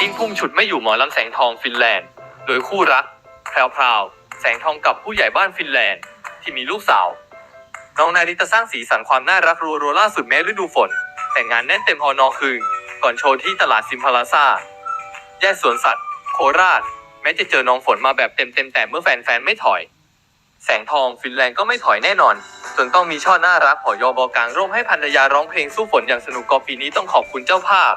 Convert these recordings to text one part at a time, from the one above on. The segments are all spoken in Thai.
ติ้งพุ่งฉุดไม่อยู่หมอลำแสงทองฟินแลนด์ โดยคู่รักแพรวพราวแสงทองกับผู้ใหญ่บ้านฟินแลนด์ ที่มีลูกสาว น้องนาริตะสร้างสีสันความน่ารักรัวๆล่าสุดแม้ฤดูฝน แต่งงานแน่นเต็มฮอนอคืนก่อนโชว์ที่ตลาดซิมพาลาซาแยกสวนสัตว์ โคราช แม้จะเจอน้องฝนมาแบบเต็มๆแต่เมื่อแฟนๆไม่ถอย แสงทองฟินแลนด์ก็ไม่ถอยแน่นอน จนต้องมีช่อน่ารักหอยอบอกลางร่มให้ภรรยาร้องเพลงสู้ฝนอย่างสนุกกอปีนี้ต้องขอบคุณเจ้าภาพ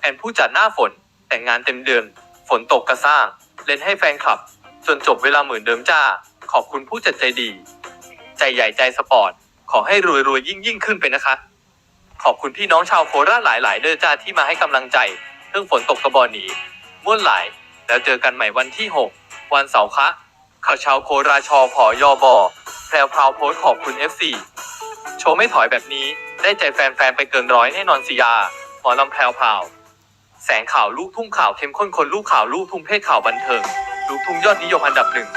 แอนผู้จัดหน้าฝน แต่งงานเต็มเดือน ฝนตกกระสร้าง เล่นให้แฟนคลับ จนจบเวลาเหมือนเดิมจ้า ขอบคุณผู้จัดใจดี ใจใหญ่ใจสปอร์ต ขอให้รวยรวยยิ่งยิ่งขึ้นไปนะคะ ขอบคุณพี่น้องชาวโคราชหลาย ๆ เด้อจ้าที่มาให้กำลังใจ เรื่องฝนตกกระบอหนีม่วนหลาย แล้วเจอกันใหม่วันที่ 6 วันเสาร์คะข่าวช้าโคราชอผอยอบอแพรวพราวโพสขอบคุณ FC โชว์ไม่ถอยแบบนี้ ได้ใจแฟน ๆ ไปเกินร้อยแน่นอนสิยา หมอลำแพรวพราว แสงข่าวลูกทุ่งข่าวเข้มข้นคนลูกข่าวลูกทุ่งเพศข่าวบันเทิง ลูกทุ่งยอดนิยมอันดับหนึ่ง